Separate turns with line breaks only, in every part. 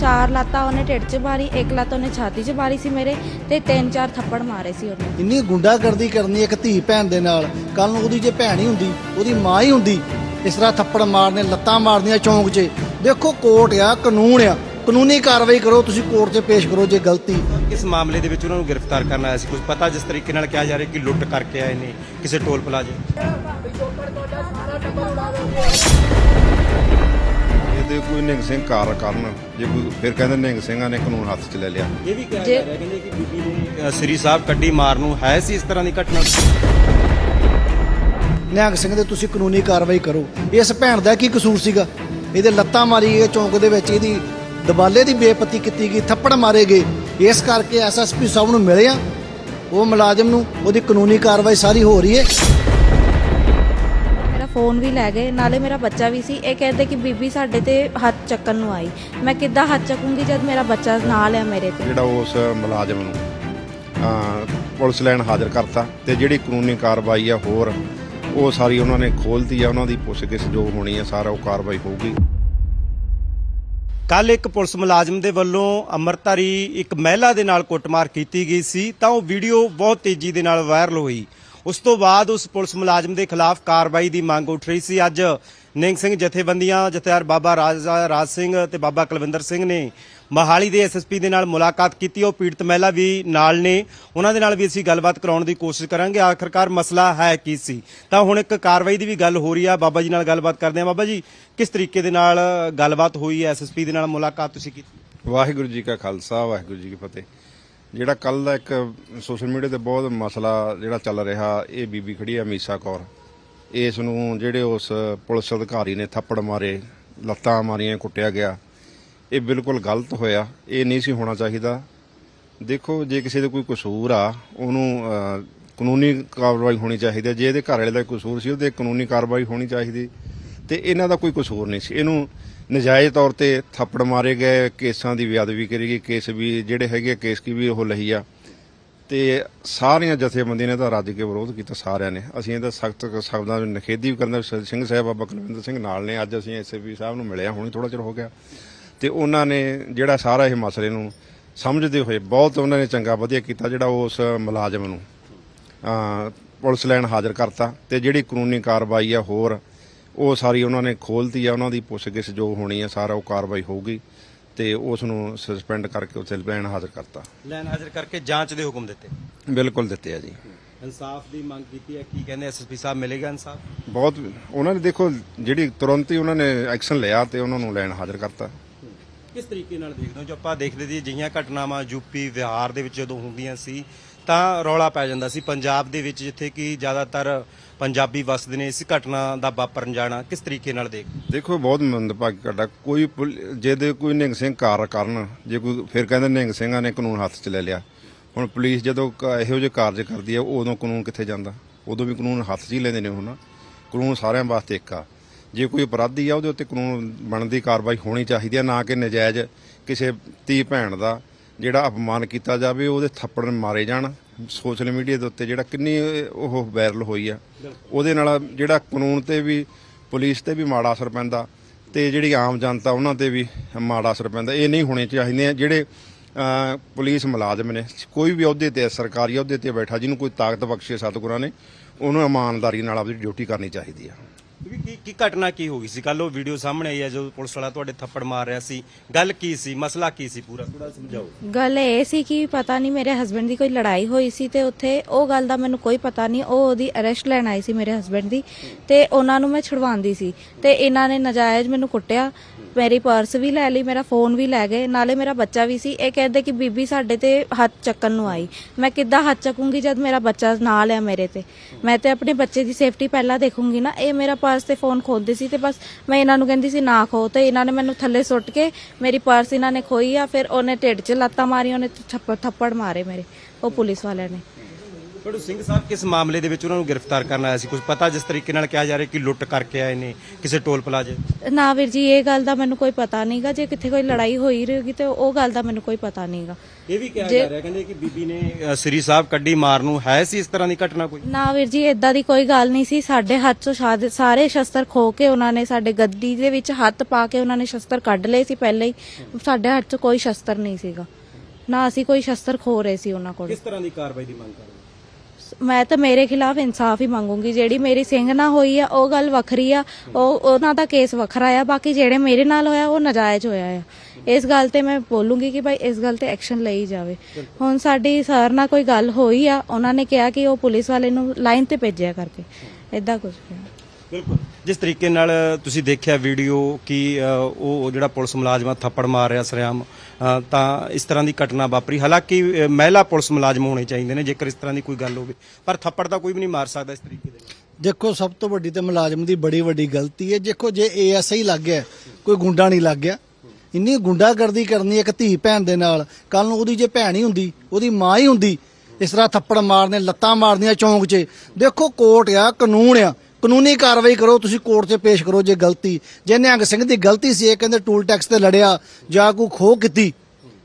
ਚਾਰ ਲਾਤਾਂ ਉਹਨੇ ਢਿੱਡ 'ਚ ਮਾਰੀ ਇੱਕ ਲੱਤ ਉਹਨੇ ਛਾਤੀ 'ਚ ਮਾਰੀ ਸੀ ਮੇਰੇ ਤੇ ਤਿੰਨ ਚਾਰ ਥੱਪੜ ਮਾਰੇ ਸੀ ਉਹਨੇ।
ਇੰਨੀ ਗੁੰਡਾਗਰਦੀ ਕਰਨੀ ਇੱਕ ਧੀ ਭੈਣ ਦੇ ਨਾਲ ਕੱਲ ਨੂੰ ਉਹਦੀ ਜੇ ਭੈਣ ਹੀ ਹੁੰਦੀ ਉਹਦੀ ਮਾਂ ਹੀ ਹੁੰਦੀ ਇਸ ਤਰ੍ਹਾਂ ਥੱਪੜ ਮਾਰਨੇ ਲੱਤਾਂ ਮਾਰਨੀਆਂ ਚੌਂਕ 'ਚ। ਦੇਖੋ ਕੋਰਟ ਆ ਕਾਨੂੰਨ ਆ ਕਾਨੂੰਨੀ ਕਾਰਵਾਈ ਕਰੋ ਤੁਸੀਂ ਕੋਰਟ 'ਚ ਪੇਸ਼ ਕਰੋ ਜੇ ਗਲਤੀ।
ਇਸ ਮਾਮਲੇ ਦੇ ਵਿੱਚ ਉਹਨਾਂ ਨੂੰ ਗ੍ਰਿਫਤਾਰ ਕਰਨ ਆਇਆ ਸੀ? ਕੁਝ ਪਤਾ ਜਿਸ ਤਰੀਕੇ ਨਾਲ ਕਿਹਾ ਜਾ ਰਿਹਾ ਕਿ ਲੁੱਟ ਕਰਕੇ ਆਏ ਨੇ ਕਿਸੇ ਟੋਲ ਪਲਾਜ਼ੇ?
ਇਹਦੇ ਕੋਈ ਨਿਹੰਗ ਸਿੰਘ ਕਾਰ ਕਰਨ ਜੇ ਕੋਈ ਫਿਰ ਕਹਿੰਦੇ ਨਿਹੰਗ ਸਿੰਘਾਂ ਨੇ ਕਾਨੂੰਨ ਹੱਥ 'ਚ ਲੈ ਲਿਆ।
ਇਹ ਵੀ ਕਿਹਾ
ਜੇ-
ਜਾ ਰਿਹਾ ਕਹਿੰਦੇ ਕਿ ਬੀਬੀ ਨੇ ਅ, ਸ੍ਰੀ ਸਾਹਿਬ ਕੱਢੀ ਮਾਰ ਨੂੰ ਹੈ ਸੀ ਇਸ ਤਰ੍ਹਾਂ ਦੀ ਘਟਨਾ?
ਨਿਹੰਗ ਸਿੰਘ ਦੇ ਤੁਸੀਂ ਕਾਨੂੰਨੀ ਕਾਰਵਾਈ ਕਰੋ। ਇਸ ਭੈਣ ਦਾ ਕੀ ਕਸੂਰ ਸੀਗਾ? ਇਹਦੇ ਲੱਤਾਂ ਮਾਰੀ ਗਏ ਚੌਂਕ ਦੇ ਵਿੱਚ ਇਹਦੀ ਦਬਾਲੇ ਦੀ ਬੇਪਤੀ ਕੀਤੀ ਗਈ ਥੱਪੜ ਮਾਰੇ ਗਏ। ਇਸ ਕਰਕੇ ਐਸਐਸਪੀ ਸਾਹਿਬ ਨੂੰ ਮਿਲੇ ਆ। ਉਹ ਮੁਲਾਜ਼ਮ ਨੂੰ ਉਹਦੀ ਕਾਨੂੰਨੀ ਕਾਰਵਾਈ ਸਾਰੀ ਹੋ ਰਹੀ ਹੈ।
ਫੋਨ ਵੀ ਲੈ ਗਏ ਨਾਲੇ ਮੇਰਾ ਬੱਚਾ ਵੀ ਸੀ। ਇਹ ਕਹਿੰਦੇ ਕਿ ਬੀਬੀ ਸਾਡੇ ਤੇ ਹੱਥ ਚੱਕਣ ਨੂੰ ਆਈ। ਮੈਂ ਕਿੱਦਾਂ ਹੱਥ ਚੱਕੂੰਗੀ ਜਦ ਮੇਰਾ ਬੱਚਾ ਨਾਲ ਹੈ ਮੇਰੇ ਤੇ?
ਜਿਹੜਾ ਉਸ ਮੁਲਾਜ਼ਮ ਨੂੰ ਪੁਲਿਸ ਲਾਈਨ ਹਾਜ਼ਰ ਕਰਤਾ ਤੇ ਜਿਹੜੀ ਕਾਨੂੰਨੀ ਕਾਰਵਾਈ ਆ ਹੋਰ ਉਹ ਸਾਰੀ ਉਹਨਾਂ ਨੇ ਖੋਲਤੀ ਆ ਉਹਨਾਂ ਦੀ ਪੁੱਛਗਿੱਛ ਜੋ ਹੋਣੀ ਆ ਸਾਰਾ ਉਹ ਕਾਰਵਾਈ ਹੋਊਗੀ।
ਕੱਲ ਇੱਕ ਪੁਲਿਸ ਮੁਲਾਜ਼ਮ ਦੇ ਵੱਲੋਂ ਅੰਮ੍ਰਿਤਧਾਰੀ ਇੱਕ ਮਹਿਲਾ ਦੇ ਨਾਲ ਕੁੱਟਮਾਰ ਕੀਤੀ ਗਈ ਸੀ ਤਾਂ ਉਹ ਵੀਡੀਓ ਬਹੁਤ ਤੇਜ਼ੀ ਦੇ ਨਾਲ ਵਾਇਰਲ ਹੋਈ। ਉਸ ਤੋਂ ਬਾਅਦ ਉਸ ਪੁਲਿਸ ਮੁਲਾਜ਼ਮ ਦੇ ਖਿਲਾਫ ਕਾਰਵਾਈ ਦੀ ਮੰਗ ਉੱਠ ਰਹੀ ਸੀ। ਅੱਜ ਨਿੰਗ ਸਿੰਘ ਜਥੇਬੰਦੀਆਂ, ਜਥੇਦਾਰ ਬਾਬਾ ਰਾਜਾ ਰਾਜ ਸਿੰਘ ਤੇ ਬਾਬਾ ਕੁਲਵਿੰਦਰ ਸਿੰਘ ਨੇ ਮਹਾਲੀ ਦੇ ਐਸਐਸਪੀ ਦੇ ਨਾਲ ਮੁਲਾਕਾਤ ਕੀਤੀ। ਉਹ ਪੀੜਤ ਮਹਿਲਾ ਵੀ ਨਾਲ ਨੇ। ਉਹਨਾਂ ਦੇ ਨਾਲ ਵੀ ਅਸੀਂ ਗੱਲਬਾਤ ਕਰਾਉਣ ਦੀ ਕੋਸ਼ਿਸ਼ ਕਰਾਂਗੇ। ਆਖਰਕਾਰ ਮਸਲਾ ਹੈ ਕੀ ਸੀ? ਤਾਂ ਹੁਣ ਇੱਕ ਕਾਰਵਾਈ ਦੀ ਵੀ ਗੱਲ ਹੋ ਰਹੀ ਆ। ਬਾਬਾ ਜੀ ਨਾਲ ਗੱਲਬਾਤ ਕਰਦੇ ਆ ਬਾਬਾ ਜੀ, ਕਿਸ ਤਰੀਕੇ ਦੇ ਨਾਲ ਗੱਲਬਾਤ ਹੋਈ ਹੈ ਐਸਐਸਪੀ ਦੇ ਨਾਲ ਮੁਲਾਕਾਤ ਤੁਸੀਂ ਕੀਤੀ?
ਵਾਹਿਗੁਰੂ ਜੀ ਕਾ ਖਾਲਸਾ, ਵਾਹਿਗੁਰੂ ਜੀ ਕੀ ਫਤਿਹ। ਜਿਹੜਾ ਕੱਲ ਦਾ ਇੱਕ ਸੋਸ਼ਲ ਮੀਡੀਆ ਤੇ ਬਹੁਤ ਮਸਲਾ ਜਿਹੜਾ ਚੱਲ ਰਿਹਾ, ਇਹ ਬੀਬੀ ਖੜੀ ਆ ਮੀਸਾ ਕੌਰ। ਇਸ ਨੂੰ ਜਿਹੜੇ ਉਸ ਪੁਲਿਸ ਅਧਿਕਾਰੀ ਨੇ ਥੱਪੜ ਮਾਰੇ, ਲੱਤਾਂ ਮਾਰੀਆਂ, ਕੁੱਟਿਆ ਗਿਆ। ਇਹ ਬਿਲਕੁਲ ਗਲਤ ਹੋਇਆ, ਇਹ ਨਹੀਂ ਸੀ ਹੋਣਾ ਚਾਹੀਦਾ। ਦੇਖੋ, ਜੇ ਕਿਸੇ ਦਾ ਕੋਈ ਕਸੂਰ ਆ, ਉਹਨੂੰ ਕਾਨੂੰਨੀ ਕਾਰਵਾਈ ਹੋਣੀ ਚਾਹੀਦੀ ਹੈ। ਜੇ ਇਹਦੇ ਘਰ ਵਾਲੇ ਦਾ ਕਸੂਰ ਸੀ, ਉਹਦੇ ਕਾਨੂੰਨੀ ਕਾਰਵਾਈ ਹੋਣੀ ਚਾਹੀਦੀ। ਤੇ ਇਹਨਾਂ ਦਾ ਕੋਈ ਕਸੂਰ ਨਹੀਂ ਸੀ। ਇਹਨੂੰ ਨਜਾਇਜ਼ ਤੌਰ ਤੇ ਥੱਪੜ ਮਾਰੇ ਗਏ, ਕੇਸਾਂ ਦੀ ਵਿਆਦਵੀ ਕਰੀ ਗਈ, ਕੇਸ ਵੀ ਜਿਹੜੇ ਹੈਗੇ ਕੇਸ ਕੀ ਵੀ ਉਹ ਲਈ ਆ। ਤੇ ਸਾਰੀਆਂ ਜਥੇਬੰਦੀਆਂ ਨੇ ਤਾਂ ਰੱਜ ਕੇ ਵਿਰੋਧ ਕੀਤਾ, ਸਾਰਿਆਂ ਨੇ। ਅਸੀਂ ਇਹਦਾ ਸਖਤ ਸ਼ਬਦਾਂ ਵਿੱਚ ਨਿਖੇਧੀ ਵੀ ਕਰਨਾ ਸਿੰਘ ਸਾਹਿਬ, ਬਾਬਾ ਕੁਲਵਿੰਦਰ ਸਿੰਘ ਨਾਲ ਨੇ। ਅੱਜ ਅਸੀਂ ਐਸਪੀ ਸਾਹਿਬ ਨੂੰ ਮਿਲਿਆ, ਹੁਣੀ ਥੋੜਾ ਚਿਰ ਹੋ ਗਿਆ। ਤੇ ਉਹਨਾਂ ਨੇ ਜਿਹੜਾ ਸਾਰਾ ਇਹ ਮਸਲੇ ਨੂੰ ਸਮਝਦੇ ਹੋਏ ਬਹੁਤ ਉਹਨਾਂ ਨੇ ਚੰਗਾ ਵਧੀਆ ਕੀਤਾ, ਜਿਹੜਾ ਉਸ ਮੁਲਾਜ਼ਮ ਨੂੰ ਪੁਲਿਸ ਲਾਈਨ ਹਾਜ਼ਰ ਕਰਤਾ। ਤੇ ਜਿਹੜੀ ਕਾਨੂੰਨੀ ਕਾਰਵਾਈ ਆ, ਹੋਰ ਉਹ ਸਾਰੀ ਉਹਨਾਂ ਨੇ ਖੋਲਤੀ ਆ ਉਹਨਾਂ ਦੀ ਪੁੱਛਗਿੱਛ ਜੋ ਹੋਣੀ ਆ ਸਾਰਾ ਉਹ ਕਾਰਵਾਈ ਹੋਊਗੀ ਤੇ ਉਸ ਨੂੰ ਸਸਪੈਂਡ ਕਰਕੇ ਉੱਥੇ ਲਾਈਨ ਹਾਜ਼ਰ ਕਰਤਾ।
ਲੈਣ ਹਾਜ਼ਰ ਕਰਕੇ ਜਾਂਚ ਦੇ ਹੁਕਮ ਦਿੱਤੇ?
ਬਿਲਕੁਲ ਦਿੱਤੇ ਆ ਜੀ।
ਇਨਸਾਫ ਦੀ ਮੰਗ ਕੀਤੀ ਹੈ ਕੀ ਕਹਿੰਦੇ ਐਸਐਸਪੀ ਸਾਹਿਬ ਮਿਲੇਗਾ ਇਨਸਾਫ?
ਬਹੁਤ ਉਹਨਾਂ ਨੇ ਦੇਖੋ ਜਿਹੜੀ ਤੁਰੰਤ ਹੀ ਉਹਨਾਂ ਨੇ ਐਕਸ਼ਨ ਲਿਆ ਤੇ ਉਹਨਾਂ ਨੂੰ ਲਾਈਨ ਹਾਜ਼ਰ ਕਰਤਾ।
ਕਿਸ ਤਰੀਕੇ ਨਾਲ ਦੇਖਦੇ ਹੋ? ਜੋ ਆਪਾਂ ਦੇਖਦੇ ਸੀ ਅਜਿਹੀਆਂ ਘਟਨਾਵਾਂ ਯੂਪੀ ਬਿਹਾਰ ਦੇ ਵਿੱਚ ਜਦੋਂ ਹੁੰਦੀਆਂ ਸੀ ਤਾਂ ਰੌਲਾ ਪੈ ਜਾਂਦਾ ਸੀ ਪੰਜਾਬ ਦੇ ਵਿੱਚ, ਜਿੱਥੇ ਕਿ ਜ਼ਿਆਦਾਤਰ ਪੰਜਾਬੀ ਵਸਦੇ ਨੇ ਇਸ ਘਟਨਾ ਦਾ ਵਾਪਰਨ ਜਾਣਾ। ਕਿਸ ਤਰੀਕੇ ਨਾਲ ਦੇਖ?
ਦੇਖੋ, ਬਹੁਤ ਮੰਦਭਾਗੀ ਘਟਨਾ। ਕੋਈ ਪੁਲ- ਜੇ ਦੇ ਕੋਈ ਨਿਹੰਗ ਸਿੰਘ ਕਾਰ ਕਰਨ, ਜੇ ਕੋਈ ਫਿਰ ਕਹਿੰਦੇ ਨਿਹੰਗ ਸਿੰਘਾਂ ਨੇ ਕਾਨੂੰਨ ਹੱਥ 'ਚ ਲੈ ਲਿਆ। ਹੁਣ ਪੁਲਿਸ ਜਦੋਂ ਕ- ਇਹੋ ਜਿਹੇ ਕਾਰਜ ਕਰਦੀ ਹੈ ਉਦੋਂ ਕਾਨੂੰਨ ਕਿੱਥੇ ਜਾਂਦਾ? ਉਦੋਂ ਵੀ ਕਾਨੂੰਨ ਹੱਥ 'ਚ ਹੀ ਲੈਂਦੇ ਨੇ ਹੁਣ। ਕਾਨੂੰਨ ਸਾਰਿਆਂ ਵਾਸਤੇ ਇੱਕ ਆ। ਜੇ ਕੋਈ ਅਪਰਾਧੀ ਆ, ਉਹਦੇ ਉੱਤੇ ਕਾਨੂੰਨ ਬਣਦੀ ਕਾਰਵਾਈ ਹੋਣੀ ਚਾਹੀਦੀ ਹੈ ਨਾ ਕਿ ਨਜਾਇਜ਼ ਕਿਸੇ ਧੀ ਭੈਣ ਦਾ ਜਿਹੜਾ ਅਪਮਾਨ ਕੀਤਾ ਜਾਵੇ, ਉਹਦੇ ਥੱਪੜ ਮਾਰੇ ਜਾਣ। ਸੋਸ਼ਲ ਮੀਡੀਆ ਦੇ ਉੱਤੇ ਜਿਹੜਾ ਕਿੰਨੀ ਉਹ ਵਾਇਰਲ ਹੋਈ ਆ, ਉਹਦੇ ਨਾਲ ਜਿਹੜਾ ਕਾਨੂੰਨ ਤੇ ਵੀ, ਪੁਲਿਸ ਤੇ ਵੀ ਮਾੜਾ ਅਸਰ ਪੈਂਦਾ ਤੇ ਜਿਹੜੀ ਆਮ ਜਨਤਾ ਉਹਨਾਂ ਤੇ ਵੀ ਮਾੜਾ ਅਸਰ ਪੈਂਦਾ। ਇਹ ਨਹੀਂ ਹੋਣੇ ਚਾਹੀਦੇ ਆ, ਜਿਹੜੇ ਪੁਲਿਸ ਮੁਲਾਜ਼ਮ ਨੇ, ਕੋਈ ਵੀ ਅਹੁਦੇ ਤੇ, ਸਰਕਾਰੀ ਅਹੁਦੇ ਤੇ ਬੈਠਾ, ਜਿਹਨੂੰ ਕੋਈ ਤਾਕਤ ਬਖਸ਼ੇ ਸਤਿਗੁਰਾਂ ਨੇ, ਉਹਨੂੰ ਇਮਾਨਦਾਰੀ ਨਾਲ ਆਪਣੀ ਡਿਊਟੀ ਕਰਨੀ ਚਾਹੀਦੀ ਆ।
ਵੀ ਕੀ ਕੀ ਘਟਨਾ ਕੀ ਹੋ ਗਈ ਸੀ? ਕੱਲ ਉਹ ਵੀਡੀਓ ਸਾਹਮਣੇ ਆਈ ਹੈ, ਜਦੋਂ ਪੁਲਿਸ ਵਾਲਾ ਤੁਹਾਡੇ ਥੱਪੜ ਮਾਰ ਰਿਹਾ ਸੀ। ਗੱਲ ਕੀ ਸੀ? ਮਸਲਾ ਕੀ ਸੀ ਪੂਰਾ? ਥੋੜਾ ਸਮਝਾਓ।
ਗੱਲ ਇਹ ਸੀ ਕਿ ਪਤਾ ਨਹੀਂ ਮੇਰੇ ਹਸਬੰਡ ਦੀ ਕੋਈ ਲੜਾਈ ਹੋਈ ਸੀ ਤੇ ਉੱਥੇ ਉਹ ਗੱਲ ਦਾ ਮੈਨੂੰ ਕੋਈ ਪਤਾ ਨਹੀਂ, ਉਹ ਉਹਦੀ ਅਰੈਸਟ ਲੈਣ ਆਈ ਸੀ ਮੇਰੇ ਹਸਬੰਡ ਦੀ ਤੇ ਉਹਨਾਂ ਨੂੰ ਮੈਂ ਛੁਡਵਾਉਂਦੀ ਸੀ ਤੇ ਇਹਨਾਂ ਨੇ ਨਜਾਇਜ਼ ਮੈਨੂੰ ਕੁੱਟਿਆ ਮੇਰੀ ਪਰਸ ਵੀ ਲੈ ਲਈ, ਮੇਰਾ ਫੋਨ ਵੀ ਲੈ ਗਏ, ਨਾਲੇ ਮੇਰਾ ਬੱਚਾ ਵੀ ਸੀ। ਇਹ ਕਹਿੰਦੇ ਕਿ ਬੀਬੀ ਸਾਡੇ ਤੇ ਹੱਥ ਚੱਕਣ ਨੂੰ ਆਈ। ਮੈਂ ਕਿੱਦਾਂ ਹੱਥ ਚੱਕੂੰਗੀ ਜਦ ਮੇਰਾ ਬੱਚਾ ਨਾਲ ਹੈ ਮੇਰੇ ਤੇ? ਮੈਂ ਤੇ ਆਪਣੇ ਬੱਚੇ ਦੀ ਸੇਫਟੀ ਪਹਿਲਾਂ ਦੇਖੂੰਗੀ ਨਾ। ਇਹ ਮੇਰਾ ਪਰਸ ਤੇ ਫੋਨ ਖੋਦੇ ਸੀ ਤੇ ਬਸ ਮੈਂ ਇਹਨਾਂ ਨੂੰ ਕਹਿੰਦੀ ਸੀ, ਨਾ ਖੋ। ਤੇ ਇਹਨਾਂ ਨੇ ਮੈਨੂੰ ਥੱਲੇ ਸੁੱਟ ਕੇ ਮੇਰੀ ਪਰਸ ਇਹਨਾਂ ਨੇ ਖੋਈ ਆ, ਫਿਰ ਉਹਨੇ ਢਿੱਡ 'ਚ ਲੱਤਾਂ ਮਾਰੀਆਂ, ਉਹਨੇ ਥੱਪੜ ਥੱਪੜ ਮਾਰੇ ਮੇਰੇ, ਉਹ ਪੁਲਿਸ ਵਾਲਿਆਂ ਨੇ।
ਪਰ ਸਿੰਘ ਸਾਹਿਬ ਕਿਸ ਮਾਮਲੇ ਦੇ ਵਿੱਚ ਉਹਨਾਂ ਨੂੰ ਗ੍ਰਿਫਤਾਰ ਕਰਨ ਆਇਆ ਸੀ? ਕੁਝ ਪਤਾ ਜਿਸ ਤਰੀਕੇ ਨਾਲ ਕਿਹਾ ਜਾ ਰਿਹਾ ਕਿ ਲੁੱਟ ਕਰਕੇ ਆਏ ਨੇ ਕਿਸੇ ਟੋਲ ਪਲਾਜ਼ੇ?
ਨਾ ਵੀਰ ਜੀ ਇਹ ਗੱਲ ਦਾ ਮੈਨੂੰ ਕੋਈ ਪਤਾ ਨਹੀਂਗਾ ਜੇ ਕਿੱਥੇ ਕੋਈ ਲੜਾਈ ਹੋਈ ਰਹੇਗੀ ਤੇ ਉਹ ਗੱਲ ਦਾ ਮੈਨੂੰ ਕੋਈ ਪਤਾ ਨਹੀਂਗਾ
ਇਹ ਵੀ ਕਿਹਾ
ਜੇ-
ਰਿਹਾ ਕਹਿੰਦੇ ਕਿ ਬੀਬੀ ਨੇ ਸ੍ਰੀ ਸਾਹਿਬ ਕੱਢੀ ਮਾਰ ਨੂੰ। ਹੈ ਸੀ ਇਸ ਤਰ੍ਹਾਂ ਦੀ ਘਟਨਾ ਕੋਈ?
ਨਾ ਵੀਰ ਜੀ ਇਦਾਂ ਦੀ ਕੋਈ ਗੱਲ ਨਹੀਂ ਸੀ। ਸਾਡੇ ਹੱਥ ਚੋਂ ਸਾਰੇ ਸ਼ਸਤਰ ਖੋ ਕੇ ਉਹਨਾਂ ਨੇ ਸਾਡੇ ਗੱਦੀ ਦੇ ਵਿੱਚ ਹੱਥ ਪਾ ਕੇ ਉਹਨਾਂ ਨੇ ਸ਼ਸਤਰ ਕੱਢ ਲਏ ਸੀ ਪਹਿਲੇ ਹੀ। ਸਾਡੇ ਹੱਥ 'ਚ ਕੋਈ ਸ਼ਸਤਰ ਨਹੀਂ ਸੀਗਾ। ਨਾ ਅਸੀਂ ਕੋਈ ਸ਼ਸਤਰ ਖੋ ਰਹੇ ਸੀ ਉਹਨਾਂ ਕੋਲ।
ਕਿਸ ਤਰ੍ਹਾਂ ਦੀ ਕਾਰਵਾਈ ਦੀ ਮੰਗ ਕਰ ਰਹੇ
ਮੈਂ ਤਾਂ ਮੇਰੇ ਖਿਲਾਫ ਇਨਸਾਫ ਹੀ ਮੰਗੂੰਗੀ। ਜਿਹੜੀ ਮੇਰੀ ਸਿੰਘ ਨਾਲ ਹੋਈ ਆ, ਉਹ ਗੱਲ ਵੱਖਰੀ ਆ। ਉਹ, ਉਹਨਾਂ ਦਾ ਕੇਸ ਵੱਖਰਾ ਆ। ਬਾਕੀ ਜਿਹੜੇ ਮੇਰੇ ਨਾਲ ਹੋਇਆ, ਉਹ ਨਜਾਇਜ਼ ਹੋਇਆ ਆ। ਇਸ ਗੱਲ ਤੇ ਮੈਂ ਬੋਲੂੰਗੀ ਕਿ ਭਾਈ ਇਸ ਗੱਲ ਤੇ ਐਕਸ਼ਨ ਲਈ ਜਾਵੇ। ਹੁਣ ਸਾਡੀ ਸਰ ਨਾਲ ਕੋਈ ਗੱਲ ਹੋਈ ਆ, ਉਹਨਾਂ ਨੇ ਕਿਹਾ ਕਿ ਉਹ ਪੁਲਿਸ ਵਾਲੇ ਨੂੰ ਲਾਈਨ ਤੇ ਭੇਜਿਆ ਕਰਕੇ। ਇਦਾਂ ਕੁਝ ਕਿਹਾ।
ਬਿਲਕੁਲ। ਜਿਸ ਤਰੀਕੇ ਨਾਲ ਤੁਸੀਂ ਦੇਖਿਆ ਵੀਡੀਓ ਕਿ ਉਹ ਜਿਹੜਾ ਪੁਲਿਸ ਮੁਲਾਜ਼ਮਾਂ ਥੱਪੜ ਮਾਰ ਰਿਹਾ ਸਰਿਆਮ ਤਾਂ ਇਸ ਤਰ੍ਹਾਂ ਦੀ ਘਟਨਾ ਵਾਪਰੀ। ਹਾਲਾਂਕਿ ਮਹਿਲਾ ਪੁਲਿਸ ਮੁਲਾਜ਼ਮ ਹੋਣੇ ਚਾਹੀਦੇ ਨੇ, ਜੇਕਰ ਇਸ ਤਰ੍ਹਾਂ ਦੀ ਕੋਈ ਗੱਲ ਹੋਵੇ। ਪਰ ਥੱਪੜ ਤਾਂ ਕੋਈ ਵੀ ਨਹੀਂ ਮਾਰ ਸਕਦਾ ਇਸ ਤਰੀਕੇ ਦੇ
ਦੇਖੋ, ਸਭ ਤੋਂ ਵੱਡੀ ਤੇ ਮੁਲਾਜ਼ਮ ਦੀ ਬੜੀ ਵੱਡੀ ਗਲਤੀ ਹੈ। ਦੇਖੋ, ਜੇ ਏਐਸਆਈ ਲੱਗ ਗਿਆ, ਕੋਈ ਗੁੰਡਾ ਨਹੀਂ ਲੱਗ ਗਿਆ। ਇੰਨੀ ਗੁੰਡਾਗਰਦੀ ਕਰਨੀ ਇੱਕ ਧੀ ਭੈਣ ਦੇ ਨਾਲ ਕੱਲ ਨੂੰ ਉਹਦੀ ਜੇ ਭੈਣ ਹੀ ਹੁੰਦੀ, ਉਹਦੀ ਮਾਂ ਹੀ ਹੁੰਦੀ, ਇਸ ਤਰ੍ਹਾਂ ਥੱਪੜ ਮਾਰਨੇ, ਲੱਤਾਂ ਮਾਰਨੀਆਂ ਚੌਂਕ 'ਚ। ਦੇਖੋ, ਕੋਰਟ ਆ, ਕਾਨੂੰਨ ਆ। ਕਾਨੂੰਨੀ ਕਾਰਵਾਈ ਕਰੋ, ਤੁਸੀਂ ਕੋਰਟ 'ਚ ਪੇਸ਼ ਕਰੋ ਜੇ ਗਲਤੀ। ਜੇ ਨਿਹੰਗ ਸਿੰਘ ਦੀ ਗਲਤੀ ਸੀ, ਇਹ ਕਹਿੰਦੇ ਟੂਲ ਟੈਕਸ ਤੇ ਲੜਿਆ, ਜਾਂ ਕੋਈ ਖੋਹ ਕੀਤੀ,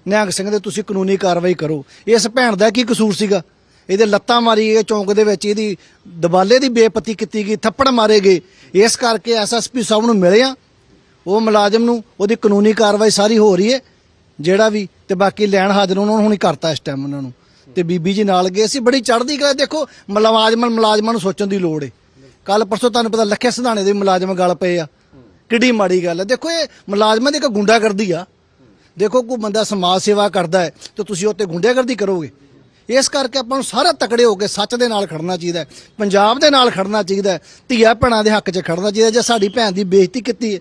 ਨਿਹੰਗ ਸਿੰਘ ਦੇ ਤੁਸੀਂ ਕਾਨੂੰਨੀ ਕਾਰਵਾਈ ਕਰੋ। ਇਸ ਭੈਣ ਦਾ ਕੀ ਕਸੂਰ ਸੀਗਾ? ਇਹਦੇ ਲੱਤਾਂ ਮਾਰੀ ਗਏ, ਚੌਂਕ ਦੇ ਵਿੱਚ ਇਹਦੀ ਦਬਾਲੇ ਦੀ ਬੇਪਤੀ ਕੀਤੀ ਗਈ, ਥੱਪੜ ਮਾਰੇ ਗਏ। ਇਸ ਕਰਕੇ ਐਸਐਸਪੀ ਸਾਹਿਬ ਨੂੰ ਮਿਲੇ ਆ ਉਹ ਮੁਲਾਜ਼ਮ ਨੂੰ, ਉਹਦੀ ਕਾਨੂੰਨੀ ਕਾਰਵਾਈ ਸਾਰੀ ਹੋ ਰਹੀ ਹੈ, ਜਿਹੜਾ ਵੀ, ਤੇ ਬਾਕੀ ਲੈਣ ਹਾਜ਼ਰ ਉਹਨਾਂ ਨੂੰ ਹੁਣੀ ਕਰਤਾ ਇਸ ਟਾਈਮ ਉਹਨਾਂ ਨੂੰ। ਤੇ ਬੀਬੀ ਜੀ ਨਾਲ ਗਏ ਸੀ, ਬੜੀ ਚੜ੍ਹਦੀ ਕਲਾ, ਦੇਖੋ, ਮੁਲਾਜ਼ਮ ਮੁਲਾਜ਼ਮਾਂ ਨੂੰ ਸੋਚਣ ਦੀ ਲੋੜ ਏ ਕੱਲ ਪਰਸੋਂ ਤੁਹਾਨੂੰ ਪਤਾ ਲੱਖੇ ਸਿਧਾਣੇ ਦੇ ਮੁਲਾਜ਼ਮ ਗੱਲ ਪਏ ਆ। ਕਿੱਡੀ ਮਾੜੀ ਗੱਲ ਹੈ ਦੇਖੋ ਇਹ ਮੁਲਾਜ਼ਮਾਂ ਦੀ ਇੱਕ ਗੁੰਡਾਗਰਦੀ ਆ। ਦੇਖੋ ਕੋਈ ਬੰਦਾ ਸਮਾਜ ਸੇਵਾ ਕਰਦਾ ਹੈ ਤੇ ਤੁਸੀਂ ਉੱਤੇ ਗੁੰਡਾਗਰਦੀ ਕਰੋਗੇ। ਇਸ ਕਰਕੇ ਆਪਾਂ ਨੂੰ ਸਾਰਾ ਤਕੜੇ ਹੋ ਕੇ ਸੱਚ ਦੇ ਨਾਲ ਖੜਨਾ ਚਾਹੀਦਾ ਹੈ, ਪੰਜਾਬ ਦੇ ਨਾਲ ਖੜਨਾ ਚਾਹੀਦਾ ਹੈ, ਧੀਆ ਭੈਣਾਂ ਦੇ ਹੱਕ 'ਚ ਖੜਨਾ ਚਾਹੀਦਾ ਜੇ ਸਾਡੀ ਭੈਣ ਦੀ ਬੇਇੱਜ਼ਤੀ ਕੀਤੀ ਹੈ।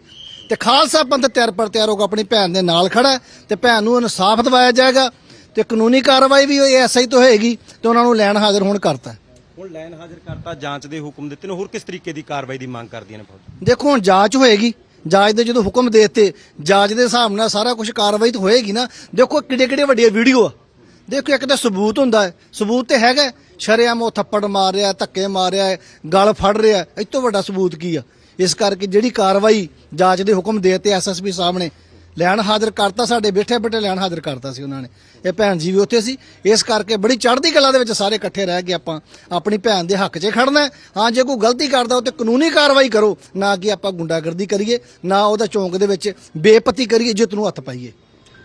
ਤੇ ਖਾਲਸਾ ਪੰਥ ਤਿਆਰ ਪਰ ਤਿਆਰ ਹੋ ਕੇ ਆਪਣੀ ਭੈਣ ਦੇ ਨਾਲ ਖੜਾ ਹੈ ਤੇ ਭੈਣ ਨੂੰ ਇਨਸਾਫ ਦਿਵਾਇਆ ਜਾਏਗਾ ਤੇ ਕਾਨੂੰਨੀ ਕਾਰਵਾਈ ਵੀ ਐਸਆਈ ਤੋਂ ਹੋਏਗੀ ਤੇ ਉਹਨਾਂ ਨੂੰ ਲੈਣ ਹਾਜ਼ਰ ਹੋਣ ਕਰਤਾ
ਹੁਣ ਲੈਣ ਹਾਜ਼ਰ ਕਰਤਾ ਜਾਂਚ ਦੇ ਹੁਕਮ ਦਿੱਤੇ ਨੇ ਹੋਰ ਕਿਸ ਤਰੀਕੇ ਦੀ ਕਾਰਵਾਈ ਦੀ ਮੰਗ ਕਰਦੀਆਂ ਨੇ ਫੌਜ?
ਦੇਖੋ ਹੁਣ ਜਾਂਚ ਹੋਏਗੀ। ਜਾਂਚ ਦੇ ਜਦੋਂ ਹੁਕਮ ਦੇ ਦਿੱਤੇ ਜਾਂਚ ਦੇ ਹਿਸਾਬ ਨਾਲ ਸਾਰਾ ਕੁਝ ਕਾਰਵਾਈ ਤਾਂ ਹੋਏਗੀ ਨਾ। ਦੇਖੋ ਕਿਹੜੇ ਕਿਹੜੇ ਵੱਡੀਆਂ ਵੀਡੀਓ ਆ। ਦੇਖੋ ਇੱਕ ਤਾਂ ਸਬੂਤ ਹੁੰਦਾ ਹੈ। ਸਬੂਤ ਤੇ ਹੈਗਾ ਸ਼ਰੇਆਮ ਉਹ ਥੱਪੜ ਮਾਰ ਰਿਹਾ ਧੱਕੇ ਮਾਰ ਰਿਹਾ ਹੈ, ਗਲ ਫੜ ਰਿਹਾ ਹੈ। ਇਹ ਤੋਂ ਵੱਡਾ ਸਬੂਤ ਕੀ ਆ? ਇਸ ਕਰਕੇ ਜਿਹੜੀ ਕਾਰਵਾਈ ਜਾਂਚ ਦੇ ਹੁਕਮ ਦੇ ਦਿੱਤੇ ਐਸਐਸਪੀ ਸਾਹਿਬ ਨੇ ਲੈਣ ਹਾਜ਼ਰ ਕਰਤਾ ਸਾਡੇ ਬੈਠੇ ਬੈਠੇ ਲੈਣ ਹਾਜ਼ਰ ਕਰਤਾ ਸੀ ਉਹਨਾਂ ਨੇ। ਇਹ ਭੈਣ ਜੀ ਵੀ ਉੱਥੇ ਸੀ। ਇਸ ਕਰਕੇ ਬੜੀ ਚੜ੍ਹਦੀ ਕਲਾ ਦੇ ਵਿੱਚ ਸਾਰੇ ਇਕੱਠੇ ਰਹਿ ਕੇ ਆਪਾਂ ਆਪਣੀ ਭੈਣ ਦੇ ਹੱਕ 'ਚ ਖੜਨਾ ਹਾਂ। ਜੇ ਕੋਈ ਗਲਤੀ ਕਰਦਾ ਉਹ ਤੇ ਕਾਨੂੰਨੀ ਕਾਰਵਾਈ ਕਰੋ। ਨਾ ਕਿ ਆਪਾਂ ਗੁੰਡਾਗਰਦੀ ਕਰੀਏ, ਨਾ ਉਹਦਾ ਚੌਂਕ ਦੇ ਵਿੱਚ ਬੇਪਤੀ ਕਰੀਏ, ਜਿੱਤ ਨੂੰ ਹੱਥ ਪਾਈਏ।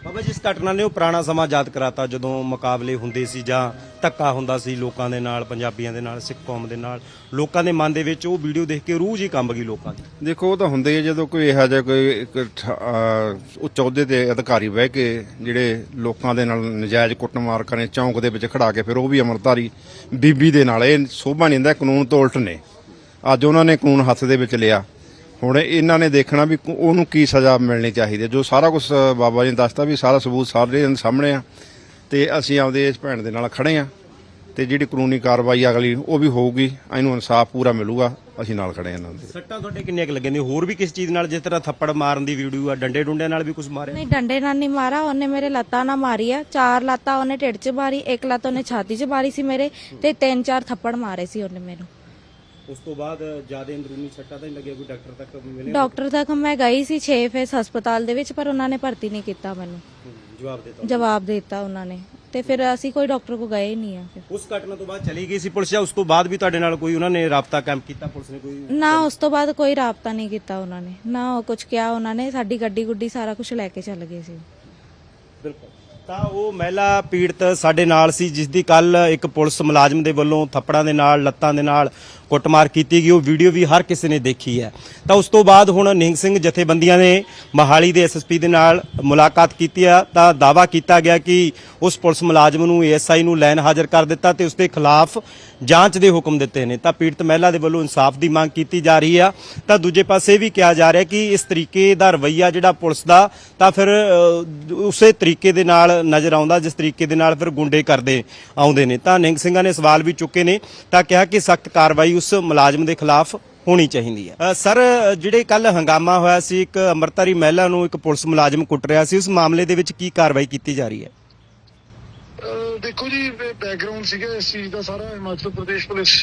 ਬਾਬਾ ਜੀ, ਇਸ ਘਟਨਾ ਨੇ ਉਹ ਪੁਰਾਣਾ ਸਮਾਂ ਯਾਦ ਕਰਾਤਾ, ਜਦੋਂ ਮੁਕਾਬਲੇ ਹੁੰਦੇ ਸੀ ਜਾਂ ਧੱਕਾ ਹੁੰਦਾ ਸੀ ਲੋਕਾਂ ਦੇ ਨਾਲ, ਪੰਜਾਬੀਆਂ ਦੇ ਨਾਲ, ਸਿੱਖ ਕੌਮ ਦੇ ਨਾਲ। ਲੋਕਾਂ ਦੇ ਮਨ ਦੇ ਵਿੱਚ ਉਹ ਵੀਡੀਓ ਦੇਖ ਕੇ ਰੂਹ ਜੀ ਕੰਬ ਗਈ ਲੋਕਾਂ ਦੀ।
ਦੇਖੋ, ਉਹ ਤਾਂ ਹੁੰਦੇ ਹੀ ਆ, ਜਦੋਂ ਕੋਈ ਇਹੋ ਜਿਹਾ ਕੋਈ ਇੱਕ, ਠ- ਅਹ, ਉੱਚ ਅਹੁਦੇ ਤੇ ਅਧਿਕਾਰੀ ਬਹਿ ਕੇ ਜਿਹੜੇ ਲੋਕਾਂ ਦੇ ਨਾਲ ਨਜਾਇਜ਼ ਕੁੱਟਮਾਰ ਕਰੇ ਚੌਂਕ ਦੇ ਵਿੱਚ ਖੜਾ ਕੇ, ਫਿਰ ਉਹ ਵੀ ਅਮਰਤਾਰੀ ਬੀਬੀ ਦੇ ਨਾਲ। ਇਹ ਸੋਭਾ ਨਹੀਂ ਹੁੰਦਾ, ਕਾਨੂੰਨ ਤੋਂ ਉਲਟ ਨੇ। ਅੱਜ ਉਹਨਾਂ ਨੇ ਕਾਨੂੰਨ ਹੱਥ ਦੇ ਵਿੱਚ ਲਿਆ। ਹੁਣ ਇਹਨਾਂ ਨੇ ਦੇਖਣਾ ਵੀ ਉਹਨੂੰ ਕੀ ਸਜ਼ਾ ਮਿਲਣੀ ਚਾਹੀਦੀ ਹੈ। ਜੋ ਸਾਰਾ ਕੁਝ ਬਾਬਾ ਜੀ ਨੇ ਦੱਸਤਾ ਵੀ ਸਾਰਾ ਸਬੂਤ ਸਾਰੇ ਦੇ ਸਾਹਮਣੇ ਆ ਤੇ ਅਸੀਂ ਆਪਦੇ ਇਸ ਭੈਣ ਦੇ ਨਾਲ ਖੜੇ ਆ ਤੇ ਜਿਹੜੀ ਕਾਨੂੰਨੀ ਕਾਰਵਾਈ ਅਗਲੀ ਉਹ ਵੀ ਹੋਊਗੀ ਇਹਨੂੰ ਇਨਸਾਫ ਪੂਰਾ ਮਿਲੂਗਾ ਅਸੀਂ ਨਾਲ ਖੜੇ ਆ ਇਹਨਾਂ ਦੇ।
ਸੱਟਾਂ ਤੁਹਾਡੇ ਕਿੰਨੀਆਂ ਕੁ ਲੱਗੀਆਂ ਨੇ? ਹੋਰ ਵੀ ਕਿਸ ਚੀਜ਼ ਨਾਲ ਜਿਸ ਤਰ੍ਹਾਂ ਥੱਪੜ ਮਾਰਨ ਦੀ ਵੀਡੀਓ ਆ ਡੰਡੇ ਡੁੰਡਿਆਂ ਨਾਲ ਵੀ ਕੁਝ ਮਾਰਿਆ?
ਨਹੀਂ ਡੰਡੇ ਨਾਲ ਨਹੀਂ ਮਾਰਾ ਉਹਨੇ ਮੇਰੇ ਲੱਤਾਂ ਨਾਲ ਮਾਰੀ ਆ। ਚਾਰ ਲੱਤਾਂ ਉਹਨੇ ਢਿੱਡ 'ਚ ਮਾਰੀ ਇੱਕ ਲੱਤ ਉਹਨੇ ਛਾਤੀ 'ਚ ਮਾਰੀ ਸੀ ਮੇਰੇ ਤੇ ਤਿੰਨ ਚਾਰ ਥੱਪੜ ਮਾਰੇ ਸੀ ਉਹਨੇ ਮੈਨੂੰ।
ਉਸ ਤੋਂ ਬਾਅਦ ਜ਼ਿਆਦਾ ਅੰਦਰੂਨੀ ਸੱਟਾਂ ਤਾਂ ਨਹੀਂ ਲੱਗਿਆ ਕੋਈ ਡਾਕਟਰ ਤੱਕ ਮਿਲੇ
ਡਾਕਟਰ ਤੱਕ ਮੈਂ ਗਈ ਸੀ 6 ਫੇਸ ਹਸਪਤਾਲ ਦੇ ਵਿੱਚ ਪਰ ਉਹਨਾਂ ਨੇ ਭਰਤੀ ਨਹੀਂ ਕੀਤਾ ਮੈਨੂੰ।
ਜਵਾਬ ਦਿੱਤਾ
ਜਵਾਬ ਦਿੱਤਾ ਉਹਨਾਂ ਨੇ। ਤੇ ਫਿਰ ਅਸੀਂ ਕੋਈ ਡਾਕਟਰ ਕੋ ਗਏ ਨਹੀਂ ਆ ਫਿਰ।
ਉਸ ਘਟਨਾ ਤੋਂ ਬਾਅਦ ਚਲੀ ਗਈ ਸੀ ਪੁਲਿਸ ਜਾਂ ਉਸ ਤੋਂ ਬਾਅਦ ਵੀ ਤੁਹਾਡੇ ਨਾਲ ਕੋਈ ਉਹਨਾਂ ਨੇ ਰਾਬਤਾ ਕੈਂਪ ਕੀਤਾ ਪੁਲਿਸ ਨੇ ਕੋਈ?
ਨਾ ਉਸ ਤੋਂ ਬਾਅਦ ਕੋਈ ਰਾਬਤਾ ਨਹੀਂ ਕੀਤਾ ਉਹਨਾਂ ਨੇ। ਨਾ ਉਹ ਕੁਝ ਕਿਹਾ ਉਹਨਾਂ ਨੇ ਸਾਡੀ ਗੱਡੀ ਗੁੱਡੀ ਸਾਰਾ ਕੁਝ ਲੈ ਕੇ ਚੱਲ ਗਏ ਸੀ।
ਬਿਲਕੁਲ। ਤਾਂ ਉਹ ਮਹਿਲਾ ਪੀੜਤ ਸਾਡੇ ਨਾਲ ਸੀ ਜਿਸ ਦੀ ਕੱਲ ਇੱਕ ਪੁਲਿਸ ਮੁਲਾਜ਼ਮ ਦੇ ਵੱਲੋਂ ਥੱਪੜਾਂ ਦੇ ਨਾਲ ਲੱਤਾਂ ਦੇ ਨਾਲ ਕੁੱਟਮਾਰ ਕੀਤੀ ਗਈ, ਉਹ ਵੀਡੀਓ ਵੀ ਹਰ ਕਿਸੇ ਨੇ ਦੇਖੀ ਹੈ। ਤਾਂ ਉਸ ਤੋਂ ਬਾਅਦ ਹੁਣ ਨਿਹੰਗ ਸਿੰਘ ਜਥੇਬੰਦੀਆਂ ਨੇ ਮਹਾਲੀ ਦੇ ਐਸਐਸਪੀ ਦੇ ਨਾਲ ਮੁਲਾਕਾਤ ਕੀਤੀ ਆ। ਤਾਂ ਦਾਵਾ ਕੀਤਾ ਗਿਆ ਕਿ ਉਸ ਪੁਲਿਸ ਮੁਲਾਜ਼ਮ ਨੂੰ ਏਐਸਆਈ ਨੂੰ ਲੈਣ ਹਾਜ਼ਰ ਕਰ ਦਿੱਤਾ ਤੇ ਉਸ ਦੇ ਖਿਲਾਫ ਜਾਂਚ ਦੇ ਹੁਕਮ ਦਿੱਤੇ ਨੇ। ਤਾਂ ਪੀੜਤ ਮਹਿਲਾ ਦੇ ਵੱਲੋਂ ਇਨਸਾਫ ਦੀ ਮੰਗ ਕੀਤੀ ਜਾ ਰਹੀ ਆ। ਤਾਂ ਦੂਜੇ ਪਾਸੇ ਵੀ ਕਿਹਾ ਜਾ ਰਿਹਾ ਕਿ ਇਸ ਤਰੀਕੇ ਦਾ ਰਵੱਈਆ ਜਿਹੜਾ ਪੁਲਿਸ ਦਾ, ਤਾਂ ਫਿਰ ਉਸੇ ਤਰੀਕੇ ਦੇ ਨਾਲ ਨਜ਼ਰ ਆਉਂਦਾ, ਜਿਸ ਤਰੀਕੇ ਦੇ ਨਾਲ ਫਿਰ ਗੁੰਡੇ ਕਰਦੇ ਆਉਂਦੇ ਨੇ। ਤਾਂ ਨਿੰਗ ਸਿੰਘਾਂ ਨੇ ਸਵਾਲ ਵੀ ਚੁੱਕੇ ਨੇ, ਤਾਂ ਕਿਹਾ ਕਿ ਸਖਤ ਕਾਰਵਾਈ ਉਸ ਮੁਲਾਜ਼ਮ ਦੇ ਖਿਲਾਫ ਹੋਣੀ ਚਾਹੀਦੀ ਹੈ। ਸਰ ਜਿਹੜੇ ਕੱਲ ਹੰਗਾਮਾ ਹੋਇਆ ਸੀ ਇੱਕ ਅੰਮ੍ਰਿਤਧਾਰੀ ਮਹਿਲਾ ਨੂੰ ਇੱਕ ਪੁਲਿਸ ਮੁਲਾਜ਼ਮ ਕੁੱਟ ਰਿਹਾ ਸੀ ਉਸ ਮਾਮਲੇ ਦੇ ਵਿੱਚ ਕੀ ਕਾਰਵਾਈ ਕੀਤੀ ਜਾ ਰਹੀ ਹੈ?
ਦੇਖੋ ਜੀ ਬੈਕਗ੍ਰਾਉਂਡ ਸੀਗਾ ਇਸ ਚੀਜ਼ ਦਾ ਸਾਰਾ ਹਿਮਾਚਲ ਪ੍ਰਦੇਸ਼ ਪੁਲਿਸ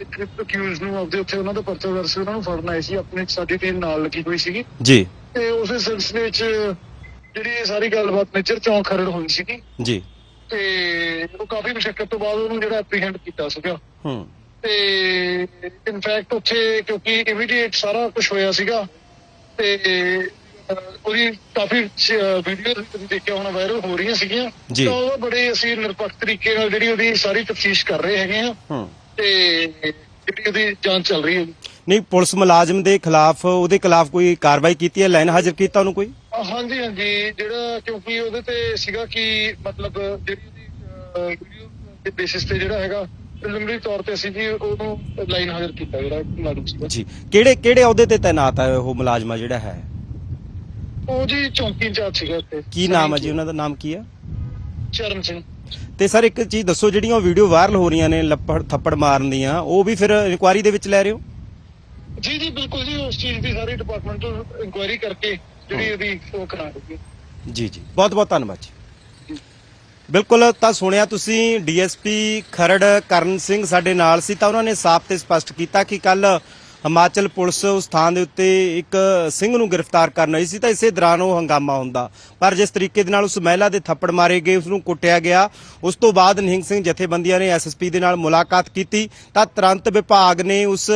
ਇੱਕ ਅਕਿਊਜ਼ ਨੂੰ ਆਪਦੇ ਉੱਥੇ ਉਹਨਾਂ ਦਾ ਪਰਚਾ ਦਰਜ ਸੀ ਉਹਨਾਂ ਨੂੰ ਫੜਨ ਆਏ ਸੀ ਆਪਣੇ ਸਾਡੀ ਟੀਮ ਨਾਲ ਲੱਗੀ ਹੋਈ ਸੀਗੀ।
ਜੀ।
ਤੇ ਉਸੇ ਸਿਲਸਿਲੇ ਵਿੱਚ ਜਿਹੜੀ ਇਹ ਸਾਰੀ ਗੱਲਬਾਤ ਮੇਜਰ ਚੌਂਕ ਖਰੜ ਹੋਈ ਸੀਗੀ।
ਜੀ।
ਤੇ ਉਹ ਕਾਫੀ ਮੁਸ਼ਕਲ ਤੋਂ ਬਾਅਦ ਉਹਨੂੰ ਜਿਹੜਾ ਐਪਰੀਹੈਂਡ ਕੀਤਾ ਸੀਗਾ।
ਹੂੰ।
ਤੇ ਇਨਫੈਕਟ ਉੱਥੇ ਕਿਉਂਕਿ ਇਮੀਡੀਏਟ ਸਾਰਾ ਕੁਝ ਹੋਇਆ ਸੀਗਾ ਤੇ ਉਹਦੀ ਕਾਫੀ ਵੀਡੀਓ ਤੁਸੀਂ ਦੇਖਿਆ ਹੋਣਾ ਵਾਇਰਲ ਹੋ ਰਹੀਆਂ ਸੀਗੀਆਂ। ਤਾਂ ਉਹ ਬੜੇ ਅਸੀਂ ਨਿਰਪੱਖ ਤਰੀਕੇ ਨਾਲ ਜਿਹੜੀ ਉਹਦੀ ਸਾਰੀ ਤਫਤੀਸ਼ ਕਰ ਰਹੇ ਹੈਗੇ ਆ। ਤੇ ਜਿਹੜੀ ਉਹਦੀ ਜਾਂਚ ਚੱਲ ਰਹੀ ਹੈ।
ਨਹੀਂ ਪੁਲਿਸ ਮੁਲਾਜ਼ਮ ਦੇ ਖਿਲਾਫ ਉਹਦੇ ਖਿਲਾਫ ਕੋਈ ਕਾਰਵਾਈ ਕੀਤੀ ਹੈ? ਲਾਈਨ ਹਾਜ਼ਰ ਕੀਤਾ ਉਹਨੂੰ ਕੋਈ?
ਹਾਂਜੀ ਹਾਂਜੀ। ਜਿਹੜਾ ਕਿਉਂਕਿ ਉਹਦੇ ਤੇ ਸੀਗਾ ਕਿ ਮਤਲਬ ਜਿਹੜੀ ਵੀਡੀਓ ਦੇ ਬੇਸਿਸ ਤੇ ਜਿਹੜਾ ਹੈਗਾ ਪ੍ਰੀਲਿਮਿਨਰੀ ਤੌਰ ਤੇ ਅਸੀਂ ਜੀ ਉਹਨੂੰ ਲਾਈਨ ਹਾਜ਼ਰ ਕੀਤਾ ਜਿਹੜਾ ਮੁਲਾਜ਼ਮ ਸੀਗਾ।
ਜੀ ਕਿਹੜੇ ਕਿਹੜੇ ਅਹੁਦੇ ਤੇ ਤਾਇਨਾਤ ਹੈ ਉਹ ਮੁਲਾਜ਼ਮਾ ਜਿਹੜਾ ਹੈ?
ਉਹ ਜੀ ਚੌਂਕੀ ਇੰਚਾਰਜ ਸੀਗਾ ਉੱਥੇ
ਕੀ ਨਾਮ ਹੈ ਜੀ? ਉਹਨਾਂ ਦਾ ਨਾਮ ਕੀ ਹੈ
ਚਰਨ ਸਿੰਘ।
ਤੇ ਸਰ ਇੱਕ ਚੀਜ਼ ਦੱਸੋ ਜਿਹੜੀਆਂ ਉਹ ਵੀਡੀਓ ਵਾਇਰਲ ਹੋ ਰਹੀਆਂ ਨੇ ਲੱਪੜ ਥੱਪੜ ਮਾਰਨ ਦੀਆਂ ਉਹ ਵੀ ਫਿਰ ਇਨਕੁਆਰੀ ਦੇ ਵਿੱਚ ਲੈ ਰਹੇ ਹੋ?
ਜੀ ਜੀ ਬਿਲਕੁਲ ਜੀ ਉਸ ਚੀਜ਼ ਦੀ ਸਾਰੀ ਡਿਪਾਰਟਮੈਂਟ ਤੋਂ ਇਨਕੁਆਇਰੀ ਕਰਕੇ ਜਿਹੜੀ ਉਹਦੀ ਉਹ ਕਰਾ ਹੈ
ਜੀ ਜੀ। ਬਹੁਤ ਬਹੁਤ ਧੰਨਵਾਦ ਜੀ। ਬਿਲਕੁਲ, ਤਾਂ ਸੁਣਿਆ ਤੁਸੀਂ ਡੀਐਸਪੀ ਖਰੜ ਕਰਨ ਸਿੰਘ ਸਾਡੇ ਨਾਲ ਸੀ, ਤਾਂ ਉਹਨਾਂ ਨੇ ਸਾਫ਼ ਤੇ ਸਪਸ਼ਟ ਕੀਤਾ ਕਿ ਕੱਲ ਹਿਮਾਚਲ ਪੁਲਿਸ ਉਸ ਥਾਂ ਦੇ ਉੱਤੇ ਇੱਕ ਸਿੰਘ ਨੂੰ ਗ੍ਰਿਫਤਾਰ ਕਰਨ ਆਈ ਸੀ, ਤਾਂ ਇਸੇ ਦੌਰਾਨ ਉਹ ਹੰਗਾਮਾ ਹੁੰਦਾ। ਪਰ ਜਿਸ ਤਰੀਕੇ ਦੇ ਨਾਲ ਉਸ ਮਹਿਲਾ ਦੇ ਥੱਪੜ ਮਾਰੇ ਗਏ, ਉਸ ਨੂੰ ਕੁੱਟਿਆ ਗਿਆ। ਉਸ ਤੋਂ ਬਾਅਦ ਨਿਹੰਗ ਸਿੰਘ ਜਥੇਬੰਦੀਆਂ ਨੇ ਐਸਐਸਪੀ ਦੇ ਨਾਲ ਮੁਲਾਕਾਤ ਕੀਤੀ, ਤਾਂ ਤੁਰੰਤ ਵਿਭਾਗ ਨੇ ਉਸ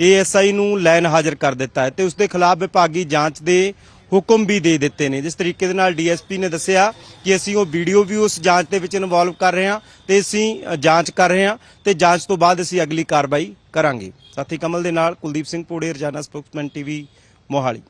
ਏਐਸਆਈ ਨੂੰ ਲਾਈਨ ਹਾਜ਼ਰ ਕਰ ਦਿੱਤਾ ਹੈ ਤੇ ਉਸ ਦੇ ਖਿਲਾਫ ਵਿਭਾਗੀ ਜਾਂਚ ਦੇ ਹੁਕਮ ਵੀ ਦੇ ਦਿੱਤੇ ਨੇ। ਜਿਸ ਤਰੀਕੇ ਦੇ ਨਾਲ ਡੀਐਸਪੀ ਨੇ ਦੱਸਿਆ ਕਿ ਅਸੀਂ ਉਹ ਵੀਡੀਓ ਵੀ ਉਸ ਜਾਂਚ ਦੇ ਵਿੱਚ ਇਨਵੋਲਵ ਕਰ ਰਹੇ ਹਾਂ ਤੇ ਅਸੀਂ ਜਾਂਚ ਕਰ ਰਹੇ ਹਾਂ ਤੇ ਜਾਂਚ ਤੋਂ ਬਾਅਦ ਅਸੀਂ ਅਗਲੀ ਕਾਰਵਾਈ ਕਰਾਂਗੇ। ਸਾਥੀ ਕਮਲ ਦੇ ਨਾਲ ਕੁਲਦੀਪ ਸਿੰਘ ਪੋੜੇ, ਰਜਾਨਾ ਸਪੋਕਸਮੈਨ ਟੀਵੀ, ਮੋਹਾਲੀ।